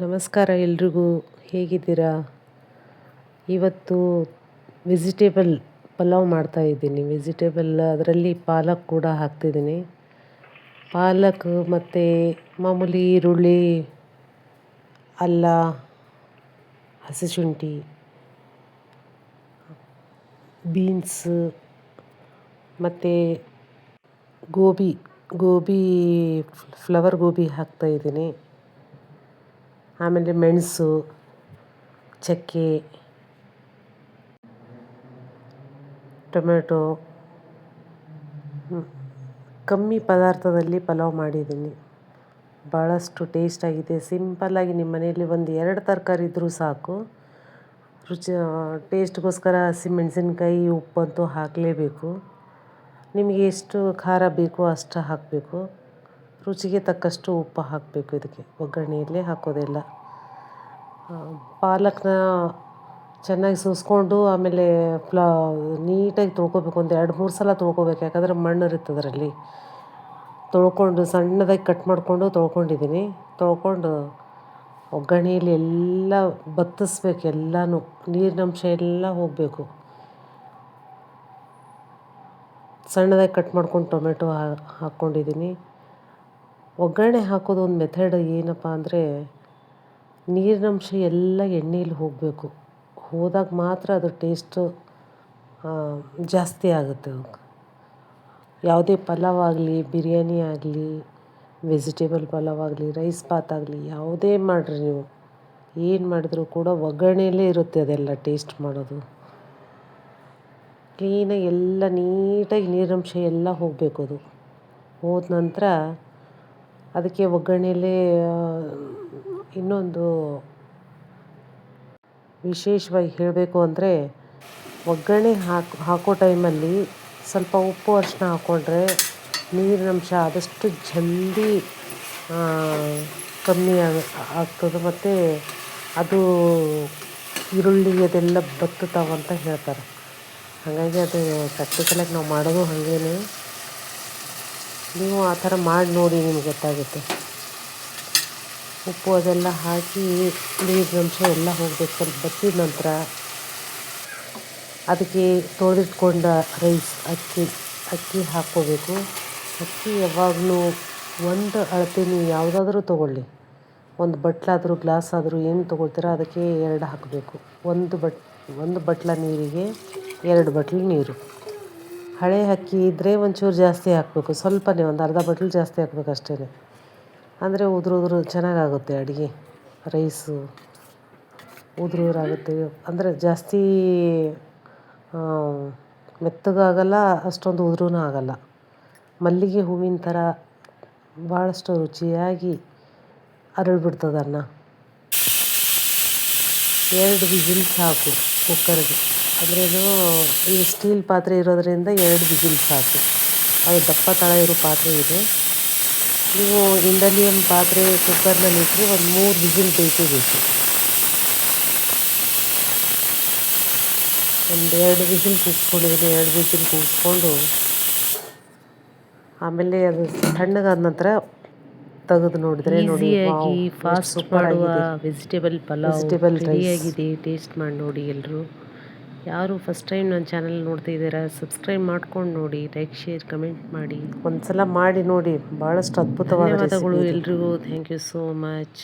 ನಮಸ್ಕಾರ ಎಲ್ರಿಗೂ. ಹೇಗಿದ್ದೀರಾ? ಇವತ್ತು ವೆಜಿಟೇಬಲ್ ಪಲಾವ್ ಮಾಡ್ತಾ ಇದ್ದೀನಿ. ವೆಜಿಟೇಬಲ್ ಅದರಲ್ಲಿ ಪಾಲಕ್ ಕೂಡ ಹಾಕ್ತಿದ್ದೀನಿ. ಪಾಲಕ್ ಮತ್ತು ಮಾಮೂಲಿ ಈರುಳ್ಳಿ, ಅಲ್ಲ ಹಸಿಶುಂಠಿ ಬೀನ್ಸ್ ಮತ್ತು ಗೋಬಿ ಗೋಬಿ ಫ್ಲವರ್ ಗೋಬಿ ಹಾಕ್ತಾಯಿದ್ದೀನಿ ಆಮೇಲೆ ಮೆಣಸು, ಚಕ್ಕೆ, ಟೊಮೆಟೊ, ಕಮ್ಮಿ ಪದಾರ್ಥದಲ್ಲಿ ಪಲಾವ್ ಮಾಡಿದ್ದೀನಿ. ಭಾಳಷ್ಟು ಟೇಸ್ಟಾಗಿದೆ ಸಿಂಪಲ್ಲಾಗಿ ನಿಮ್ಮ ಮನೆಯಲ್ಲಿ ಒಂದು ಎರಡು ತರಕಾರಿ ಇದ್ದರೂ ಸಾಕು. ರುಚಿ ಟೇಸ್ಟ್ಗೋಸ್ಕರ ಹಸಿಮೆಣಸಿನ್ಕಾಯಿ ಉಪ್ಪಂತೂ ಹಾಕಲೇಬೇಕು. ನಿಮಗೆ ಎಷ್ಟು ಖಾರ ಬೇಕೋ ಅಷ್ಟು ಹಾಕಬೇಕು. ರುಚಿಗೆ ತಕ್ಕಷ್ಟು ಉಪ್ಪು ಹಾಕಬೇಕು ಇದಕ್ಕೆ. ಒಗ್ಗರಣೆಯಲ್ಲೇ ಹಾಕೋದೆಲ್ಲ ಪಾಲಕ್ನ ಚೆನ್ನಾಗಿ ಸೂಸ್ಕೊಂಡು ಆಮೇಲೆ ಫ್ಲಾ ನೀಟಾಗಿ ತೊಳ್ಕೊಬೇಕು. ಒಂದು ಎರಡು ಮೂರು ಸಲ ತೊಳ್ಕೊಬೇಕು. ಯಾಕಂದರೆ ಮಣ್ಣು ಇರುತ್ತೆ ಅದರಲ್ಲಿ. ತೊಳ್ಕೊಂಡು ಸಣ್ಣದಾಗಿ ಕಟ್ ಮಾಡಿಕೊಂಡು ತೊಳ್ಕೊಂಡಿದ್ದೀನಿ. ತೊಳ್ಕೊಂಡು ಒಗ್ಗರಣೆಯಲ್ಲಿ ಎಲ್ಲ ಬತ್ತಿಸ್ಬೇಕು. ಎಲ್ಲನೂ ನೀರಿನಂಶ ಎಲ್ಲ ಹೋಗಬೇಕು. ಸಣ್ಣದಾಗಿ ಕಟ್ ಮಾಡ್ಕೊಂಡು ಟೊಮೆಟೊ ಹಾಕ್ಕೊಂಡಿದ್ದೀನಿ. ಒಗ್ಗರಣೆ ಹಾಕೋದು ಒಂದು ಮೆಥಡ್ ಏನಪ್ಪ ಅಂದರೆ ನೀರಿನಂಶ ಎಲ್ಲ ಎಣ್ಣೆಯಲ್ಲಿ ಹೋಗಬೇಕು. ಹೋದಾಗ ಮಾತ್ರ ಅದು ಟೇಸ್ಟು ಜಾಸ್ತಿ ಆಗುತ್ತೆ ಯಾವುದೇ ಪಲಾವ್ ಆಗಲಿ, ಬಿರಿಯಾನಿ ಆಗಲಿ ವೆಜಿಟೇಬಲ್ ಪಲಾವ್ ಆಗಲಿ ರೈಸ್ ಬಾತ್ ಆಗಲಿ, ಯಾವುದೇ ಮಾಡಿರಿ ನೀವು. ಏನು ಮಾಡಿದರೂ ಕೂಡ ಒಗ್ಗರಣೆಯಲ್ಲೇ ಇರುತ್ತೆ ಅದೆಲ್ಲ ಟೇಸ್ಟ್ ಮಾಡೋದು. ಕ್ಲೀನಾಗಿ ಎಲ್ಲ ನೀಟಾಗಿ ನೀರಿನಂಶ ಎಲ್ಲ ಹೋಗಬೇಕು ಅದು. ಹೋದ ನಂತರ ಅದಕ್ಕೆ ಒಗ್ಗರಣೆಯಲ್ಲಿ ಇನ್ನೊಂದು ವಿಶೇಷವಾಗಿ ಹೇಳಬೇಕು ಅಂದರೆ ಒಗ್ಗರಣೆ ಹಾಕಿ, ಹಾಕೋ ಟೈಮಲ್ಲಿ ಸ್ವಲ್ಪ ಉಪ್ಪು ಅರಿಶಿನ ಹಾಕ್ಕೊಂಡ್ರೆ ನೀರಿನಂಶ ಆದಷ್ಟು ಜಲ್ದಿ ಕಮ್ಮಿ ಆಗ ಆಗ್ತದೆ ಮತ್ತು ಅದು ಈರುಳ್ಳಿ ಅದೆಲ್ಲ ಬತ್ತುತ್ತಾವಂತ ಹೇಳ್ತಾರೆ. ಹಾಗಾಗಿ ಅದು ಪ್ರಾಕ್ಟಿಕಲಾಗಿ ನಾವು ಮಾಡೋದು ಹಾಗೇ ನೀವು ಆ ಥರ ಮಾಡಿ ನೋಡಿ, ನಿಮ್ಗೆ ಗೊತ್ತಾಗುತ್ತೆ. ಉಪ್ಪು ಅದೆಲ್ಲ ಹಾಕಿ ನೀರಿನಂಶ ಎಲ್ಲ ಹೋಗಬೇಕು ಸ್ವಲ್ಪ ಬತ್ತಿದ ನಂತರ ಅದಕ್ಕೆ ತೊಳೆದಿಟ್ಕೊಂಡ ರೈಸ್ ಅಕ್ಕಿ ಅಕ್ಕಿ ಹಾಕ್ಕೋಬೇಕು. ಅಕ್ಕಿ ಯಾವಾಗಲೂ ಒಂದು ಅಳತೆ ನೀವು ಯಾವುದಾದ್ರೂ ತೊಗೊಳ್ಳಿ. ಒಂದು ಬಟ್ಲಾದರೂ ಗ್ಲಾಸ್ ಆದರೂ ಏನು ತೊಗೊಳ್ತೀರೋ ಅದಕ್ಕೆ ಎರಡು ಹಾಕಬೇಕು. ಒಂದು ಬಟ್, ಒಂದು ಬಟ್ಲ ನೀರಿಗೆ ಎರಡು ಬಟ್ಲು ನೀರು. ಹಳೆ ಅಕ್ಕಿ ಇದ್ದರೆ ಒಂಚೂರು ಜಾಸ್ತಿ ಹಾಕಬೇಕು. ಸ್ವಲ್ಪನೇ ಒಂದು ಅರ್ಧ ಬಟ್ಲು ಜಾಸ್ತಿ ಹಾಕ್ಬೇಕು ಅಷ್ಟೇ. ಅಂದರೆ ಉದುರು ಉದುರು ಚೆನ್ನಾಗಾಗುತ್ತೆ ಅಡುಗೆ. ರೈಸು ಉದುರು ಉದುರಾಗುತ್ತೆ ಅಂದರೆ ಜಾಸ್ತಿ ಮೆತ್ತಗಾಗಲ್ಲ, ಅಷ್ಟೊಂದು ಉದುರೂ ಆಗಲ್ಲ. ಮಲ್ಲಿಗೆ ಹೂವಿನ ಥರ ಭಾಳಷ್ಟು ರುಚಿಯಾಗಿ ಅರಳಿಬಿಡ್ತದೆ ಅನ್ನ. ಎರಡು ವಿಜಿಲ್ ಸಾಕು ಕುಕ್ಕರ್ಗೆ. ಅಂದ್ರೇನು ಈ ಸ್ಟೀಲ್ ಪಾತ್ರೆ ಇರೋದರಿಂದ ಎರಡು ವಿಜಿಲ್ ಸಾಕು. ಅದು ದಪ್ಪ ತಳ ಇರೋ ಪಾತ್ರೆ ಇದೆ. ನೀವು ಇಂಡಲಿಯಮ್ ಪಾತ್ರೆ ಕುಕ್ಕರ್ನಲ್ಲಿ ಇಟ್ಟರೆ ಒಂದು ಮೂರು ವಿಜಿಲ್ ಬೇಕೇ ಬೇಕು. ಒಂದು ಎರಡು ವಿಜಿಲ್ ಕೂಗಿಸ್ಕೊಂಡಿದ್ದೀನಿ ಎರಡು ವಿಜಿಲ್ ಕೂಗಿಸ್ಕೊಂಡು ಆಮೇಲೆ ಅದು ತಣ್ಣಗಾದ ನಂತರ ತೆಗೆದು ನೋಡಿದ್ರೆ ನೋಡಿ ಫಾಸ್ಟ್ ಮಾಡುವ ವೆಜಿಟೇಬಲ್ ಪಲಾವ್ ರೆಡಿ ಆಗಿದೆ ಟೇಸ್ಟ್ ಮಾಡಿ ನೋಡಿ ಎಲ್ಲರೂ ಯಾರು ಫಸ್ಟ್ ಟೈಮ್ ನನ್ನ ಚಾನಲ್ ನೋಡ್ತಿದ್ದೀರಾ ಸಬ್ಸ್ಕ್ರೈಬ್ ಮಾಡ್ಕೊಂಡು ನೋಡಿ ಲೈಕ್ ಶೇರ್ ಕಮೆಂಟ್ ಮಾಡಿ. ಒಂದ್ಸಲ ಮಾಡಿ ನೋಡಿ ಭಾಳಷ್ಟು ಅದ್ಭುತವಾದ ಧನ್ಯವಾದಗಳು ಎಲ್ರಿಗೂ. Thank you so much